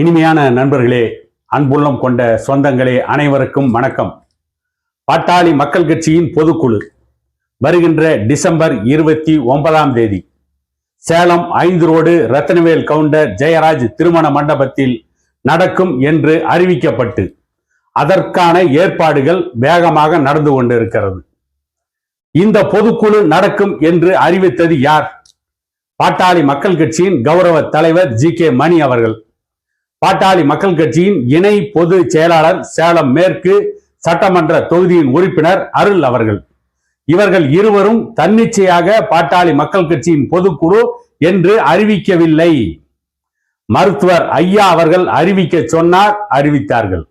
இனிமையான நண்பர்களே அன்புள்ளம் கொண்ட சொந்தங்களே அனைவருக்கும் வணக்கம். பாட்டாளி மக்கள் கட்சியின் பொதுக்குழு வருகின்ற டிசம்பர் இருபத்தி ஒன்பதாம் தேதி சேலம் ஐந்து ரோடு ரத்னவேல் கவுண்டர் ஜெயராஜ் திருமண மண்டபத்தில் நடக்கும் என்று அறிவிக்கப்பட்டு அதற்கான ஏற்பாடுகள் வேகமாக நடந்து கொண்டிருக்கிறது. இந்த பொதுக்குழு நடக்கும் என்று அறிவித்தது யார்? பாட்டாளி மக்கள் கட்சியின் கௌரவ தலைவர் ஜி கே மணி அவர்கள். பாட்டாளி மக்கள் கட்சியின் இணை பொது செயலாளர் சேலம் மேற்கு சட்டமன்ற தொகுதியின் உறுப்பினர் அருள் அவர்கள். இவர்கள் இருவரும் தன்னிச்சையாக பாட்டாளி மக்கள் கட்சியின் பொதுக்குழு என்று அறிவிக்கவில்லை. மருத்துவர் ஐயா அவர்கள் அறிவிக்க சொன்னார் அறிவித்தார்கள்.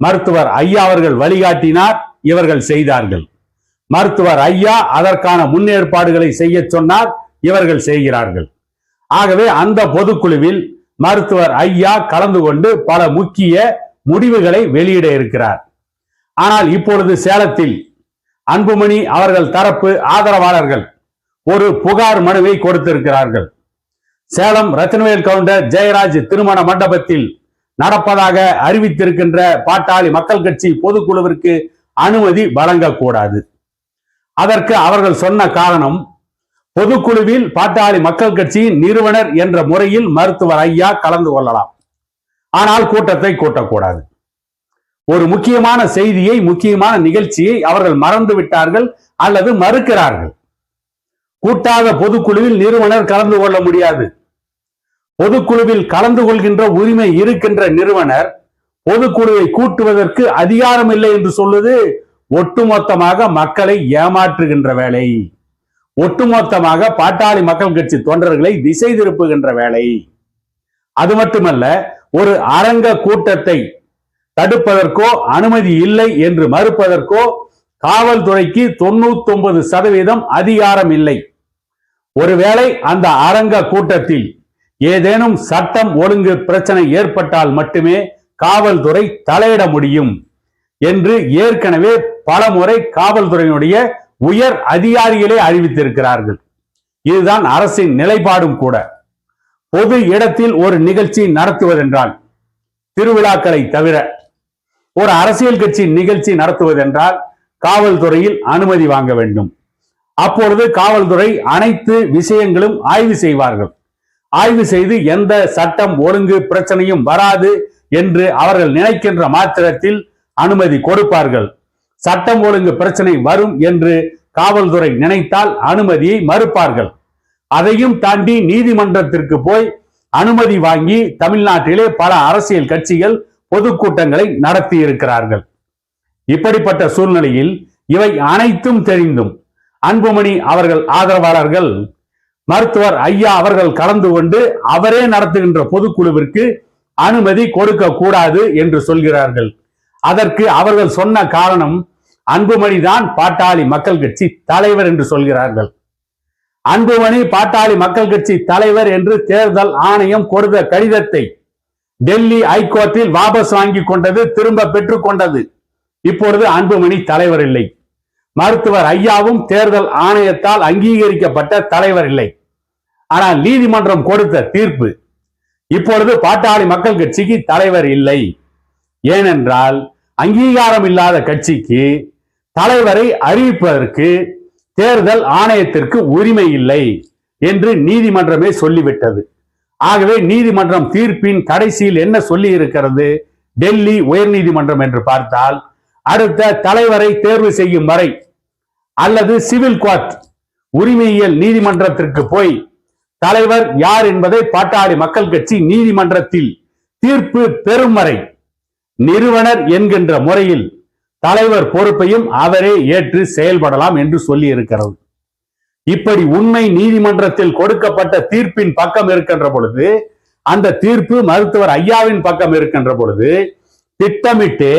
மருத்துவர் ஐயா அவர்கள் வழிகாட்டினார் இவர்கள் செய்தார்கள். மருத்துவர் ஐயா அதற்கான முன்னேற்பாடுகளை செய்ய சொன்னார் இவர்கள் செய்கிறார்கள். ஆகவே அந்த பொதுக்குழுவில் மருத்துவர் ஐயா கலந்து கொண்டு பல முக்கிய முடிவுகளை வெளியிட இருக்கிறார். ஆனால் இப்பொழுது சேலத்தில் அன்புமணி அவர்கள் தரப்பு ஆதரவாளர்கள் ஒரு புகார் மனுவை கொடுத்திருக்கிறார்கள். சேலம் ரத்னவேல் கவுண்டர் ஜெயராஜ் திருமண மண்டபத்தில் நடப்பதாக அறிவித்திருக்கின்ற பாட்டாளி மக்கள் கட்சி பொதுக்குழுவிற்கு அனுமதி வழங்கக்கூடாது. அதற்கு அவர்கள் சொன்ன காரணம் பொதுக்குழுவில் பாட்டாளி மக்கள் கட்சியின் நிறுவனர் என்ற முறையில் மருத்துவர் ஐயா கலந்து கொள்ளலாம். ஆனால் கூட்டத்தை கூட்டக்கூடாது. ஒரு முக்கியமான செய்தியை முக்கியமான நிகழ்ச்சியை அவர்கள் மறந்து விட்டார்கள் அல்லது மறுக்கிறார்கள். கூட்டாத பொதுக்குழுவில் நிறுவனர் கலந்து கொள்ள முடியாது. பொதுக்குழுவில் கலந்து கொள்கின்ற உரிமை இருக்கின்ற நிறுவனர் பொதுக்குழுவை கூட்டுவதற்கு அதிகாரம் இல்லை என்று சொல்வது ஒட்டுமொத்தமாக மக்களை ஏமாற்றுகின்ற வேலை. ஒட்டுமொத்தமாக பாட்டாளி மக்கள் கட்சி தொண்டர்களை திசை திருப்புகின்ற வேலை. அது மட்டுமல்ல ஒரு அரங்க கூட்டத்தை தடுப்பதற்கோ அனுமதி இல்லை என்று மறுப்பதற்கோ காவல்துறைக்கு தொண்ணூத்தி ஒன்பது சதவீதம் அதிகாரம் இல்லை. ஒருவேளை அந்த அரங்க கூட்டத்தில் ஏதேனும் சட்டம் ஒழுங்கு பிரச்சனை ஏற்பட்டால் மட்டுமே காவல்துறை தலையிட முடியும் என்று ஏற்கனவே பலமுறை காவல்துறையினுடைய உயர் அதிகாரிகளே அறிவித்திருக்கிறார்கள். இதுதான் அரசின் நிலைப்பாடும் கூட. பொது இடத்தில் ஒரு நிகழ்ச்சி நடத்துவதென்றால் திருவிழாக்களை தவிர ஒரு அரசியல் கட்சி நிகழ்ச்சி நடத்துவதென்றால் காவல்துறையில் அனுமதி வாங்க வேண்டும். அப்பொழுது காவல்துறை அனைத்து விஷயங்களும் ஆய்வு செய்வார்கள். ஆய்வு செய்து எந்த சட்டம் ஒழுங்கு பிரச்சனையும் வராது என்று அவர்கள் நினைக்கின்ற மாத்திரத்தில் அனுமதி கொடுப்பார்கள். சட்டம் ஒழுங்கு பிரச்சனை வரும் என்று காவல்துறை நினைத்தால் அனுமதியை மறுப்பார்கள். அதையும் தாண்டி நீதிமன்றத்திற்கு போய் அனுமதி வாங்கி தமிழ்நாட்டிலே பல அரசியல் கட்சிகள் பொதுக்கூட்டங்களை நடத்தி இருக்கிறார்கள் இப்படிப்பட்ட சூழ்நிலையில் இவை அனைத்தும் தெரிந்தும் அன்புமணி அவர்கள் ஆதரவாளர்கள் மருத்துவர் ஐயா அவர்கள் கலந்து கொண்டு அவரே நடத்துகின்ற பொதுக்குழுவிற்கு அனுமதி கொடுக்க கூடாது என்று சொல்கிறார்கள். அதற்கு அவர்கள் சொன்ன காரணம் அன்புமணி தான் பாட்டாளி மக்கள் கட்சி தலைவர் என்று சொல்கிறார்கள். அன்புமணி பாட்டாளி மக்கள் கட்சி தலைவர் என்று தேர்தல் ஆணையம் கொடுத்த கடிதத்தை டெல்லி ஹைகோர்ட்டில் வாபஸ் வாங்கி கொண்டது திரும்ப பெற்றுக் கொண்டது. இப்பொழுது அன்புமணி தலைவர் இல்லை. மருத்துவர் ஐயாவும் தேர்தல் ஆணையத்தால் அங்கீகரிக்கப்பட்ட தலைவர் இல்லை. ஆனால் நீதிமன்றம் கொடுத்த தீர்ப்பு இப்பொழுது பாட்டாளி மக்கள் கட்சிக்கு தலைவர் இல்லை. ஏனென்றால் அங்கீகாரம் இல்லாத கட்சிக்கு தலைவரை அறிவிப்பதற்கு தேர்தல் ஆணையத்திற்கு உரிமை இல்லை என்று நீதிமன்றமே சொல்லிவிட்டது. ஆகவே நீதிமன்றம் தீர்ப்பின் கடைசியில் என்ன சொல்லி இருக்கிறது டெல்லி உயர்நீதிமன்றம் என்று பார்த்தால் அடுத்த தலைவரை தேர்வு செய்யும் வரை அல்லது சிவில் கோர்ட் உரிமையியல் நீதிமன்றத்திற்கு போய் தலைவர் யார் என்பதை பாட்டாளி மக்கள் கட்சி நீதிமன்றத்தில் தீர்ப்பு பெறும் வரை நிறுவனர் என்கின்ற முறையில் தலைவர் பொறுப்பையும் அவரே ஏற்று செயல்படலாம் என்று சொல்லி இருக்கிறது இப்படி உண்மை நீதிமன்றத்தில் கொடுக்கப்பட்ட தீர்ப்பின் பக்கம் இருக்கின்ற பொழுது அந்த தீர்ப்பு மருத்துவர் ஐயாவின் பக்கம் இருக்கின்ற பொழுது திட்டமிட்டு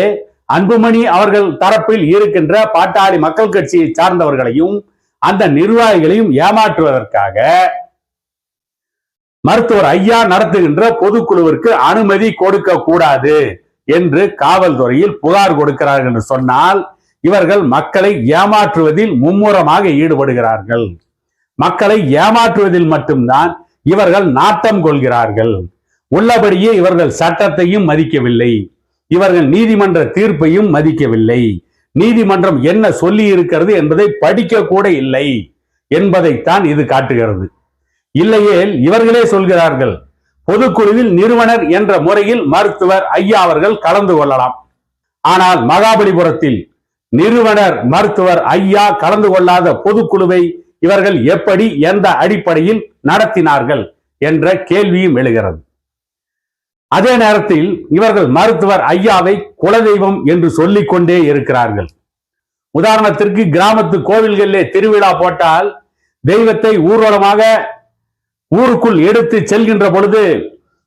அன்புமணி அவர்கள் தரப்பில் இருக்கின்ற பாட்டாளி மக்கள் கட்சியை சார்ந்தவர்களையும் அந்த நிர்வாகிகளையும் ஏமாற்றுவதற்காக மருத்துவர் ஐயா நடத்துகின்ற பொதுக்குழுவிற்கு அனுமதி கொடுக்க கூடாது என்று காவல்துறையில் புகார் கொடுக்கிறார்கள் என்று சொன்னால் இவர்கள் மக்களை ஏமாற்றுவதில் மும்முரமாக ஈடுபடுகிறார்கள். மக்களை ஏமாற்றுவதில் மட்டும்தான் இவர்கள் நாட்டம் கொள்கிறார்கள். உள்ளபடியே இவர்கள் சட்டத்தையும் மதிக்கவில்லை. இவர்கள் நீதிமன்ற தீர்ப்பையும் மதிக்கவில்லை. நீதிமன்றம் என்ன சொல்லி இருக்கிறது என்பதை படிக்க கூட இல்லை என்பதைத்தான் இது காட்டுகிறது. இல்லையேல் இவர்களே சொல்கிறார்கள் பொதுக்குழுவில் நிறுவனர் என்ற முறையில் மருத்துவர் ஐயா அவர்கள் கலந்து கொள்ளலாம். ஆனால் மகாபலிபுரத்தில் நிறுவனர் மருத்துவர் ஐயா கலந்து கொள்ளாத பொதுக்குழுவை இவர்கள் எப்படி எந்த அடிப்படையில் நடத்தினார்கள் என்ற கேள்வியும் எழுகிறது. அதே நேரத்தில் இவர்கள் மருத்துவர் ஐயாவை குலதெய்வம் என்று சொல்லிக் கொண்டே இருக்கிறார்கள். உதாரணத்திற்கு கிராமத்து கோவில்களிலே திருவிழா போட்டால் தெய்வத்தை ஊர்வலமாக ஊருக்குள் எடுத்து செல்கின்ற பொழுது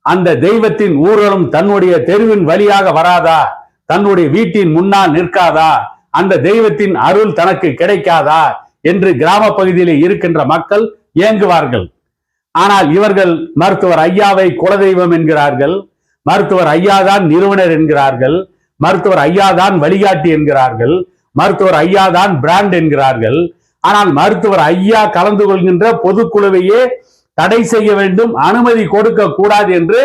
அந்த தெய்வத்தின் ஊர்களும் தன்னுடைய தெருவின் வழியாக வராதா? தன்னுடைய வீட்டின் முன்னால் நிற்காதா? அந்த தெய்வத்தின் அருள் தனக்கு கிடைக்காதா? என்று கிராம பகுதியிலே இருக்கின்ற மக்கள் இயங்குவார்கள் ஆனால் இவர்கள் மருத்துவர் ஐயாவை குலதெய்வம் என்கிறார்கள். மருத்துவர் ஐயாதான் நிறுவனர் என்கிறார்கள். மருத்துவர் ஐயாதான் வழிகாட்டி என்கிறார்கள். மருத்துவர் ஐயாதான் பிராண்ட் என்கிறார்கள். ஆனால் மருத்துவர் ஐயா கலந்து கொள்கின்ற பொதுக்குழுவையே தடை செய்ய வேண்டும் அனுமதி கொடுக்க கூடாது என்று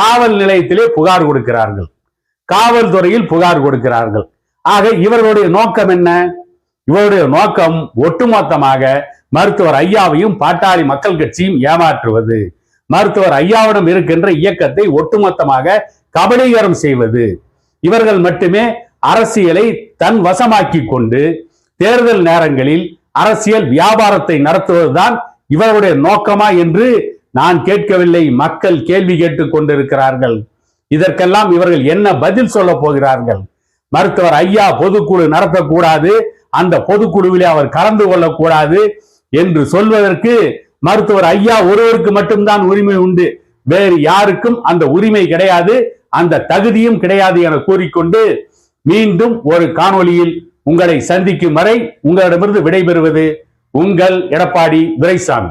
காவல் நிலையத்திலே புகார் கொடுக்கிறார்கள். காவல்துறையில் புகார் கொடுக்கிறார்கள். ஆக இவர்களுடைய நோக்கம் என்ன? இவருடைய நோக்கம் ஒட்டுமொத்தமாக மருத்துவர் ஐயாவையும் பாட்டாளி மக்கள் கட்சியும் ஏமாற்றுவது. மருத்துவர் ஐயாவிடம் இருக்கின்ற இயக்கத்தை ஒட்டுமொத்தமாக கபலீகரம் செய்வது. இவர்கள் மட்டுமே அரசியலை தன் வசமாக்கி கொண்டு தேர்தல் நேரங்களில் அரசியல் வியாபாரத்தை நடத்துவதுதான் இவருடைய நோக்கமா என்று நான் கேட்கவில்லை. மக்கள் கேள்வி கேட்டுக் கொண்டிருக்கிறார்கள். இதற்கெல்லாம் இவர்கள் என்ன பதில் சொல்ல போகிறார்கள்? மருத்துவர் ஐயா பொதுக்குழு நடத்தக்கூடாது. அந்த பொதுக்குழுவிலே அவர் கலந்து கொள்ளக்கூடாது என்று சொல்வதற்கு மருத்துவர் ஐயா ஒருவருக்கு மட்டும்தான் உரிமை உண்டு. வேறு யாருக்கும் அந்த உரிமை கிடையாது. அந்த தகுதியும் கிடையாது என கூறிக்கொண்டு மீண்டும் ஒரு காணொளியில் உங்களை சந்திக்கும் வரை உங்களிடமிருந்து விடைபெறுவது உங்கள் எடப்பாடி துரைசாமி.